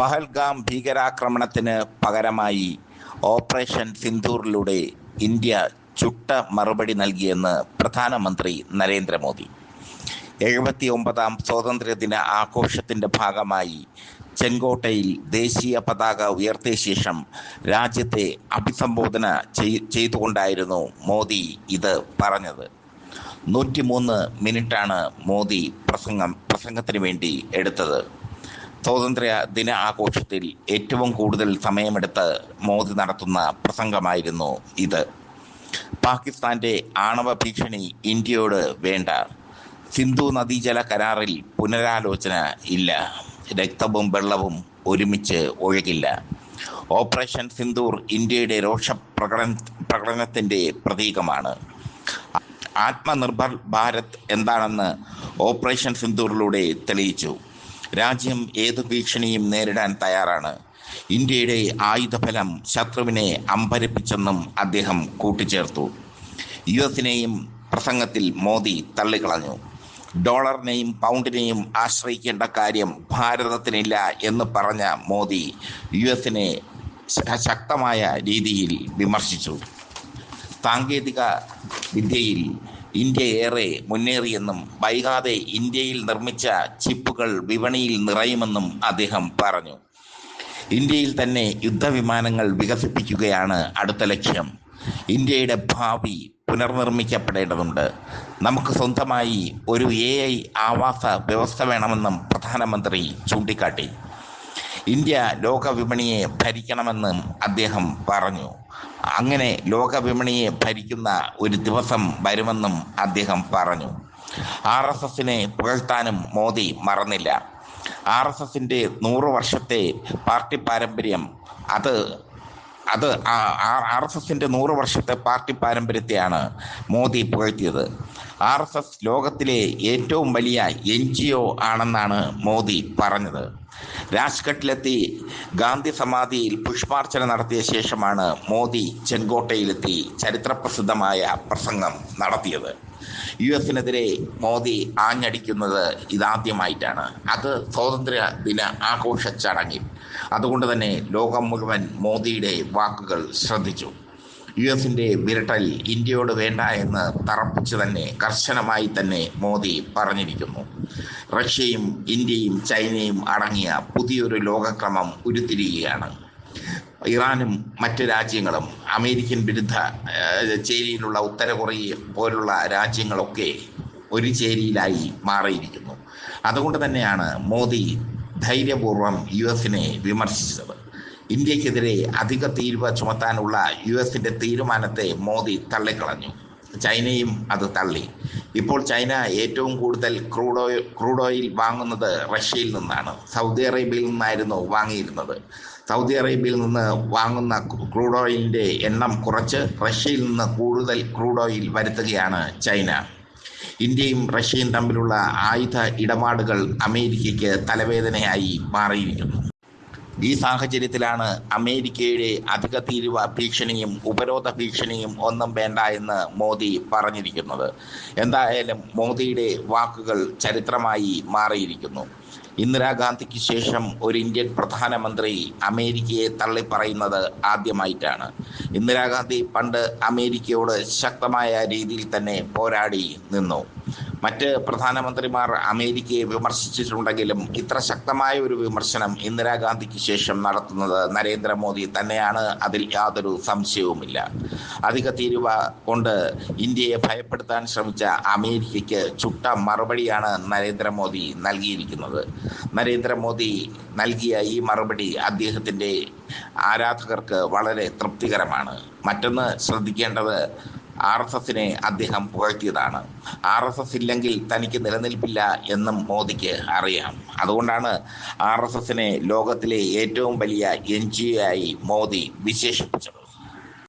പഹൽഗാം ഭീകരാക്രമണത്തിന് പകരമായി operation സിന്ധൂറിലൂടെ India ചുട്ട മറുപടി നൽകിയെന്ന് പ്രധാനമന്ത്രി നരേന്ദ്രമോദി. എഴുപത്തി ഒമ്പതാം സ്വാതന്ത്ര്യദിന ആഘോഷത്തിന്റെ ഭാഗമായി ചെങ്കോട്ടയിൽ ദേശീയ പതാക ഉയർത്തിയ ശേഷം രാജ്യത്തെ അഭിസംബോധന ചെയ്- ചെയ്തുകൊണ്ടായിരുന്നു മോദി ഇത് പറഞ്ഞത്. നൂറ്റിമൂന്ന് മിനിറ്റാണ് മോദി പ്രസംഗം പ്രസംഗത്തിന് വേണ്ടി എടുത്തത്. സ്വാതന്ത്ര്യ ദിന ആഘോഷത്തിൽ ഏറ്റവും കൂടുതൽ സമയമെടുത്ത് മോദി നടത്തുന്ന പ്രസംഗമായിരുന്നു ഇത്. പാകിസ്ഥാന്റെ ആണവ ഭീഷണി ഇന്ത്യയോട് വേണ്ട. സിന്ധു നദീജല കരാറിൽ പുനരാലോചന ഇല്ല. രക്തവും വെള്ളവും ഒരുമിച്ച് ഒഴുകില്ല. ഓപ്പറേഷൻ സിന്ദൂർ ഇന്ത്യയുടെ രോഷ പ്രകടന പ്രകടനത്തിന്റെ പ്രതീകമാണ്. ആത്മനിർഭർ ഭാരത് എന്താണെന്ന് ഓപ്പറേഷൻ സിന്ദൂറിലൂടെ തെളിയിച്ചു. രാജ്യം ഏത് ഭീഷണിയും നേരിടാൻ തയ്യാറാണ്. ഇന്ത്യയുടെ ആയുധഫലം ശത്രുവിനെ അമ്പരപ്പിച്ചെന്നും അദ്ദേഹം കൂട്ടിച്ചേർത്തു. യു എസിനെയും പ്രസംഗത്തിൽ മോദി തള്ളിക്കളഞ്ഞു. ഡോളറിനെയും പൗണ്ടിനെയും ആശ്രയിക്കേണ്ട കാര്യം ഭാരതത്തിനില്ല എന്ന് പറഞ്ഞ മോദി യു എസിനെ ശക്തമായ രീതിയിൽ വിമർശിച്ചു. സാങ്കേതിക വിദ്യയിൽ ഇന്ത്യ ഏറെ മുന്നേറിയെന്നും വൈകാതെ ഇന്ത്യയിൽ നിർമ്മിച്ച ചിപ്പുകൾ വിപണിയിൽ നിറയുമെന്നും അദ്ദേഹം പറഞ്ഞു. ഇന്ത്യയിൽ തന്നെ യുദ്ധവിമാനങ്ങൾ വികസിപ്പിക്കുകയാണ് അടുത്ത ലക്ഷ്യം. ഇന്ത്യയുടെ ഭാവി പുനർനിർമ്മിക്കപ്പെടേണ്ടതുണ്ട്. നമുക്ക് സ്വന്തമായി ഒരു എ ഐ ആവാസ വ്യവസ്ഥ വേണമെന്നും പ്രധാനമന്ത്രി ചൂണ്ടിക്കാട്ടി. ഇന്ത്യ ലോക വിപണിയെ ഭരിക്കണമെന്നും അദ്ദേഹം പറഞ്ഞു. അങ്ങനെ ലോകവിപണിയെ ഭരിക്കുന്ന ഒരു ദിവസം വരുമെന്നും അദ്ദേഹം പറഞ്ഞു. ആർ എസ് എസിനെ പുകഴ്ത്താനും മോദി മറന്നില്ല. ആർ എസ് എസിന്റെ നൂറ് വർഷത്തെ പാർട്ടി പാരമ്പര്യം അത് അത് ആർ എസ് എസിന്റെ നൂറ് വർഷത്തെ പാർട്ടി പാരമ്പര്യത്തെയാണ് മോദി പുകഴ്ത്തിയത്. ആർ എസ് എസ് ലോകത്തിലെ ഏറ്റവും വലിയ എൻ ജി ഒ ആണെന്നാണ് മോദി പറഞ്ഞത്. രാജ്ഘട്ടിലെത്തി ഗാന്ധി സമാധിയിൽ പുഷ്പാർച്ചന നടത്തിയ ശേഷമാണ് മോദി ചെങ്കോട്ടയിലെത്തി ചരിത്രപ്രസിദ്ധമായ പ്രസംഗം നടത്തിയത്. യു എസിനെതിരെ മോദി ആഞ്ഞടിക്കുന്നത് ഇതാദ്യമായിട്ടാണ്. അത് സ്വാതന്ത്ര്യ ദിന ആഘോഷ ചടങ്ങിൽ. അതുകൊണ്ട് തന്നെ ലോകം മുഴുവൻ മോദിയുടെ വാക്കുകൾ ശ്രദ്ധിച്ചു. യു എസിന്റെ വിരട്ടൽ ഇന്ത്യയോട് വേണ്ട എന്ന് തറപ്പിച്ച് തന്നെ കർശനമായി തന്നെ മോദി പറഞ്ഞിരിക്കുന്നു. റഷ്യയും ഇന്ത്യയും ചൈനയും അടങ്ങിയ പുതിയൊരു ലോകക്രമം ഉരുത്തിരിയുകയാണ്. ഇറാനും മറ്റ് രാജ്യങ്ങളും അമേരിക്കൻ വിരുദ്ധ ചേരിയിലുള്ള ഉത്തര കൊറിയ പോലുള്ള രാജ്യങ്ങളൊക്കെ ഒരു ചേരിയിലായി മാറിയിരിക്കുന്നു. അതുകൊണ്ട് തന്നെയാണ് മോദി ധൈര്യപൂർവം യു എഫിനെ വിമർശിച്ചത്. ഇന്ത്യക്കെതിരെ അധിക തീരുവ ചുമത്താനുള്ള യു എസിന്റെ തീരുമാനത്തെ മോദി തള്ളിക്കളഞ്ഞു. ചൈനയും അത് തള്ളി. ഇപ്പോൾ ചൈന ഏറ്റവും കൂടുതൽ ക്രൂഡ് ഓയിൽ ക്രൂഡ് ഓയിൽ വാങ്ങുന്നത് റഷ്യയിൽ നിന്നാണ്. സൗദി അറേബ്യയിൽ നിന്നായിരുന്നു വാങ്ങിയിരുന്നത്. സൗദി അറേബ്യയിൽ നിന്ന് വാങ്ങുന്ന ക്രൂഡ് ഓയിലിന്റെ എണ്ണം കുറച്ച് റഷ്യയിൽ നിന്ന് കൂടുതൽ ക്രൂഡ് ഓയിൽ വരുത്തുകയാണ് ചൈന. ഇന്ത്യയും റഷ്യയും തമ്മിലുള്ള ആയുധ ഇടപാടുകൾ അമേരിക്കയ്ക്ക് തലവേദനയായി മാറിയിരിക്കുന്നു. ഈ സാഹചര്യത്തിലാണ് അമേരിക്കയുടെ അധിക തീരുവ ഭീഷണിയും ഉപരോധ ഭീഷണിയും ഒന്നും വേണ്ട എന്ന് മോദി പറഞ്ഞിരിക്കുന്നത്. എന്തായാലും മോദിയുടെ വാക്കുകൾ ചരിത്രമായി മാറിയിരിക്കുന്നു. ഇന്ദിരാഗാന്ധിക്ക് ശേഷം ഒരു ഇന്ത്യൻ പ്രധാനമന്ത്രി അമേരിക്കയെ തള്ളിപ്പറയുന്നത് ആദ്യമായിട്ടാണ്. ഇന്ദിരാഗാന്ധി പണ്ട് അമേരിക്കയോട് ശക്തമായ രീതിയിൽ തന്നെ പോരാടി നിന്നു. മറ്റ് പ്രധാനമന്ത്രിമാർ അമേരിക്കയെ വിമർശിച്ചിട്ടുണ്ടെങ്കിലും ഇത്ര ശക്തമായ ഒരു വിമർശനം ഇന്ദിരാഗാന്ധിക്ക് ശേഷം നടത്തുന്നത് നരേന്ദ്രമോദി തന്നെയാണ്. അതിൽ യാതൊരു സംശയവുമില്ല. അധിക തീരുവ കൊണ്ട് ഇന്ത്യയെ ഭയപ്പെടുത്താൻ ശ്രമിച്ച അമേരിക്കയ്ക്ക് ചുട്ട മറുപടിയാണ് നരേന്ദ്രമോദി നൽകിയിരിക്കുന്നത്. നരേന്ദ്രമോദി നൽകിയ ഈ മറുപടി അദ്ദേഹത്തിന്റെ ആരാധകർക്ക് വളരെ തൃപ്തികരമാണ്. മറ്റൊന്ന് ശ്രദ്ധിക്കേണ്ടത് ആർ എസ് എസിനെ അദ്ദേഹം പുകഴ്ത്തിയതാണ്. ആർ എസ് എസ് ഇല്ലെങ്കിൽ തനിക്ക് നിലനിൽപ്പില്ല എന്നും മോദിക്ക് അറിയാം. അതുകൊണ്ടാണ് ആർ എസ് എസിനെ ലോകത്തിലെ ഏറ്റവും വലിയ എൻ ജി ഒ ആയി മോദി വിശേഷിപ്പിച്ചത്.